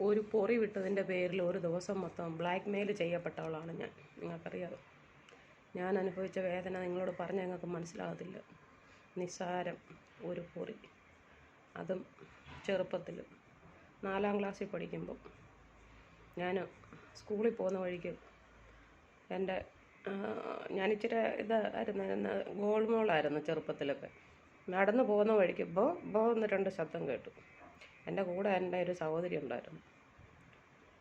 ഒരു പൊറി വിട്ടതിന്റെ പേരിൽ ഒരു ദിവസം മൊത്തം ബ്ലാക്ക് മെയിൽ ചെയ്യപ്പെട്ടവളാണ് ഞാൻ. നിങ്ങൾക്കറിയാതെ ഞാൻ അനുഭവിച്ച വേദന നിങ്ങളോട് പറഞ്ഞാൽ ഞങ്ങൾക്ക് മനസ്സിലാകത്തില്ല. നിസ്സാരം ഒരു പൊറി. അതും ചെറുപ്പത്തിൽ നാലാം ക്ലാസ്സിൽ പഠിക്കുമ്പോൾ ഞാൻ സ്കൂളിൽ പോകുന്ന വഴിക്ക് എന്റെ ഞാൻ ഇച്ചിരി ഇതായിരുന്നു. ഗോൾമോളായിരുന്നു ചെറുപ്പത്തിലൊക്കെ. നടന്നു പോകുന്ന വഴിക്ക് ബോ ബോ എന്ന് രണ്ട് ശബ്ദം കേട്ടു. എന്റെ കൂടെ എന്റെ ഒരു സഹോദരി ഉണ്ടായിരുന്നു.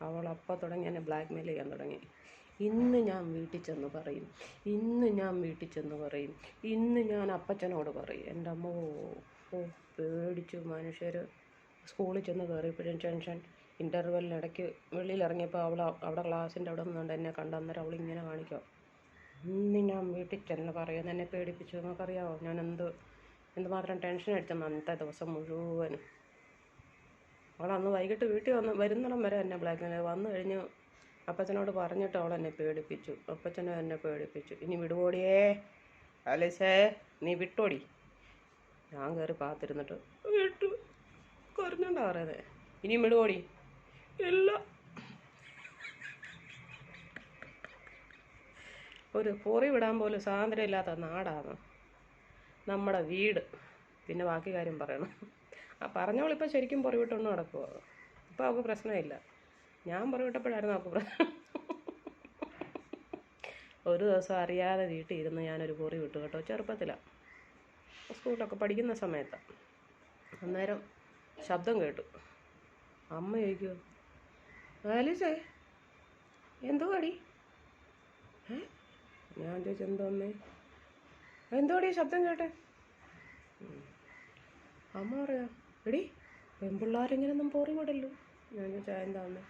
അവൾ അപ്പോൾ തുടങ്ങി എന്നെ ബ്ലാക്ക് മെയിൽ ചെയ്യാൻ തുടങ്ങി. ഇന്ന് ഞാൻ വീട്ടിൽ ചെന്ന് പറയും. ഇന്ന് ഞാൻ വീട്ടിൽ ചെന്ന് പറയും. ഇന്ന് ഞാൻ അപ്പച്ചനോട് പറയും. എന്റെ അമ്മ ഓ പേടിച്ചു മനുഷ്യർ സ്കൂളിൽ ചെന്ന് കയറിയപ്പോഴും ടെൻഷൻ ഇന്റർവെല്ലിനിടയ്ക്ക് വെളിയിൽ ഇറങ്ങിയപ്പോൾ അവൾ അവിടെ ക്ലാസ്സിന്റെ അവിടെ നിന്നുകൊണ്ട് എന്നെ കണ്ട. അന്നേരം അവൾ ഇങ്ങനെ കാണിക്കാം. ഇന്ന് ഞാൻ വീട്ടിൽ ചെന്ന് പറയുന്നു എന്നെ പേടിപ്പിച്ചു. നമുക്കറിയാമോ ഞാൻ എന്ത് എന്തുമാത്രം ടെൻഷൻ അടിച്ചെന്ന് അന്നത്തെ ദിവസം മുഴുവനും. അവൾ അന്ന് വൈകിട്ട് വീട്ടിൽ വന്ന് വരുന്നിടം വരെ എന്നെ ബ്ലാക്ക് മെയിൽ വന്നു കഴിഞ്ഞ് അപ്പച്ചനോട് പറഞ്ഞിട്ട് അവൾ എന്നെ പേടിപ്പിച്ചു. അപ്പച്ചനെ എന്നെ പേടിപ്പിച്ചു. ഇനി വിടുവോടിയേ? ആലീസേ നീ വിട്ടോടി. ഞാൻ കയറി പാത്തിരുന്നിട്ട് വിട്ടു. കുറഞ്ഞോണ്ടാ പറയുന്നത് ഇനിയും വിടുവോടി? ഇല്ല. ഒരു പൊറി വിടാൻ പോലും സ്വാതന്ത്ര്യമില്ലാത്ത നാടാണ് നമ്മുടെ വീട്. പിന്നെ ബാക്കി കാര്യം പറയണം. ആ പറഞ്ഞവളിപ്പോൾ ശരിക്കും പുറവിട്ടൊന്നും നടക്കുമോ ഇപ്പോൾ അവൾക്ക് പ്രശ്നമില്ല. ഞാൻ പുറവിട്ടപ്പോഴായിരുന്നു അവൾക്ക് പ്രശ്നം ഒരു ദിവസം അറിയാതെ വീട്ടിൽ ഇരുന്ന് ഞാനൊരു കുറി വിട്ടു കേട്ടോ ചെറുപ്പത്തിലാണ് സ്കൂളിലൊക്കെ പഠിക്കുന്ന സമയത്ത്. അന്നേരം ശബ്ദം കേട്ടു. അമ്മ ചോദിക്കുമോ ആലീസേ എന്തോ അടി? ഞാൻ ചോദിച്ചു എന്തോ അമ്മേ? ശബ്ദം കേട്ടെ. അമ്മ പറയാ എടി പെൺപിള്ളാരിങ്ങനൊന്നും പോറി വിടല്ലോ ഞാൻ ചോദിച്ചാൽ എന്താന്ന്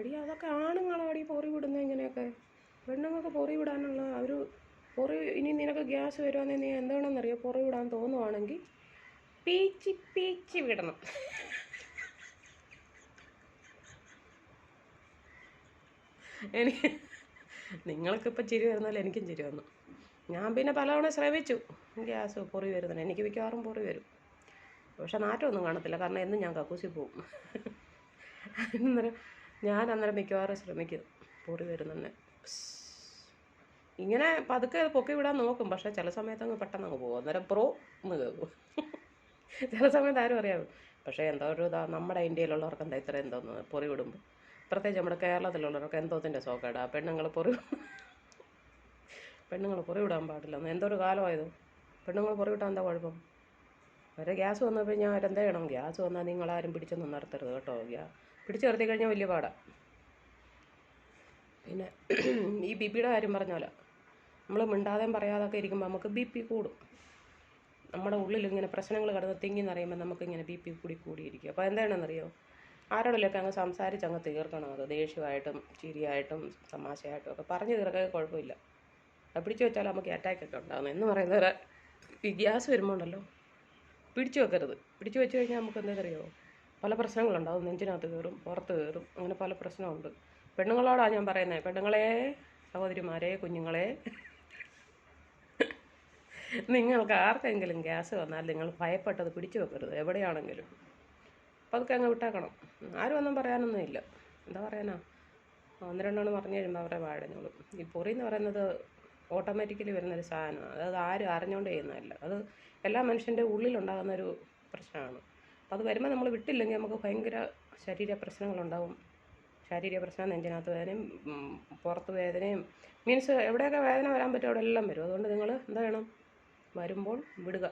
എടി അതൊക്കെ ആണുങ്ങളാടി പോറി വിടുന്നത് ഇങ്ങനെയൊക്കെ പെണ്ണുങ്ങൾക്ക് പൊറി വിടാനുള്ള ഒരു പൊറി ഇനി നിനക്ക് ഗ്യാസ് വരുവാണെങ്കിൽ നീ എന്താണെന്നറിയോ? പൊറി വിടാൻ തോന്നുവാണെങ്കിൽ പീച്ചി പീച്ചി വിടണം. എനിക്ക് നിങ്ങൾക്കിപ്പോൾ ചിരി വരുന്നാലും എനിക്കും ചിരി വന്നു. ഞാൻ പിന്നെ പലതവണ ശ്രമിച്ചു ഗ്യാസ് പൊറി വരുന്നതിന്. എനിക്ക് മിക്കവാറും പൊറി വരും. പക്ഷെ നാറ്റമൊന്നും കാണത്തില്ല. കാരണം എന്നും ഞാൻ കക്കൂസി പോവും അന്നേരം ഞാൻ അന്നേരം മിക്കവാറും ശ്രമിക്കും. പൊറി വരുന്ന ഇങ്ങനെ പതുക്കെ പൊക്കി വിടാൻ നോക്കും. പക്ഷേ ചില സമയത്ത് അങ്ങ് പെട്ടെന്ന് അങ്ങ് പോകും. അന്നേരം പ്രോ എന്ന് കേൾക്കും. ചില സമയത്ത് ആരും അറിയാം പക്ഷേ എന്തോ ഒരു ഇതാ നമ്മുടെ ഇന്ത്യയിലുള്ളവർക്ക് എന്താ ഇത്ര എന്തോന്ന് പൊറി വിടുമ്പോൾ പ്രത്യേകിച്ച് നമ്മുടെ കേരളത്തിലുള്ളവർക്ക് എന്തോത്തിന്റെ സോക്കേടാ. പെണ്ണുങ്ങൾ പൊറി പെണ്ണുങ്ങൾ പൊറി വിടാൻ പാടില്ല. എന്തോ ഒരു കാലമായത്. പെണ്ണുങ്ങൾ പൊറി വിട്ടാൽ എന്താ കുഴപ്പം? വരെ ഗ്യാസ് വന്നപ്പോൾ ഞാൻ അവരെന്താ ചെയ്യണം ഗ്യാസ് വന്നാൽ നിങ്ങളാരും പിടിച്ചൊന്നും നിർത്തരുത് കേട്ടോ ഗ്യാ. പിടിച്ച് നിർത്തി കഴിഞ്ഞാൽ വലിയ പാടാണ് പിന്നെ ഈ ബി പിയുടെ കാര്യം പറഞ്ഞാലോ നമ്മൾ മിണ്ടാതെയും പറയാതൊക്കെ ഇരിക്കുമ്പോൾ നമുക്ക് ബി പി കൂടും. നമ്മുടെ ഉള്ളിൽ ഇങ്ങനെ പ്രശ്നങ്ങൾ കടന്ന് തിങ്ങി നിറയുമ്പോൾ നമുക്കിങ്ങനെ ബി പി കൂടി കൂടിയിരിക്കും. അപ്പോൾ എന്താണെന്നറിയോ ആരോടെങ്കിലൊക്കെ അങ്ങ് സംസാരിച്ച് അങ്ങ് തീർക്കണം. അത് ദേഷ്യമായിട്ടും ചിരിയായിട്ടും തമാശയായിട്ടും ഒക്കെ പറഞ്ഞു തീർക്കാൻ കുഴപ്പമില്ല. പിടിച്ചു വെച്ചാൽ നമുക്ക് അറ്റാക്ക് ഒക്കെ ഉണ്ടാകുന്നു എന്ന് പറയുന്നത് ഈ ഗ്യാസ് വരുമ്പോൾ ഉണ്ടല്ലോ. പിടിച്ചു വെക്കരുത്. പിടിച്ചു വെച്ച് കഴിഞ്ഞാൽ നമുക്ക് അറിയോ? പല പ്രശ്നങ്ങളുണ്ടാവും നെഞ്ചിനകത്ത് കയറും പുറത്ത് കയറും അങ്ങനെ പല പ്രശ്നമുണ്ട്. പെണ്ണുങ്ങളോടാണ് ഞാൻ പറയുന്നത് പെണ്ണുങ്ങളെ സഹോദരിമാരെ കുഞ്ഞുങ്ങളെ നിങ്ങൾക്ക് ആർക്കെങ്കിലും ഗ്യാസ് വന്നാൽ നിങ്ങൾ ഭയപ്പെട്ടത് പിടിച്ചു വെക്കരുത് എവിടെയാണെങ്കിലും. അപ്പോൾ അതൊക്കെ അങ്ങ് വിട്ടേക്കണം. ആരും ഒന്നും പറയാനൊന്നും ഇല്ല. എന്താ പറയാനാ? ഒന്ന് രണ്ടെണ്ണം പറഞ്ഞു കഴിയുമ്പോൾ അവരെ വാഴഞ്ഞോളും. ഈ പൊറി എന്ന് പറയുന്നത് ഓട്ടോമാറ്റിക്കലി വരുന്നൊരു സാധനമാണ്. അത് ആരും അറിഞ്ഞുകൊണ്ട് ചെയ്യുന്നതല്ല. അത് എല്ലാ മനുഷ്യന്റെ ഉള്ളിലുണ്ടാകുന്ന ഒരു പ്രശ്നമാണ് അത് വരുമ്പോൾ നമ്മൾ വിട്ടില്ലെങ്കിൽ നമുക്ക് ഭയങ്കര ശരീര പ്രശ്നങ്ങളുണ്ടാവും. ശാരീരിക പ്രശ്നം നെഞ്ചിനകത്ത് വേദനയും പുറത്ത് വേദനയും മീൻസ് എവിടെയൊക്കെ വേദന വരാൻ പറ്റും അവിടെ എല്ലാം വരും. അതുകൊണ്ട് നിങ്ങൾ എന്താ വേണം? വരുമ്പോൾ വിടുക.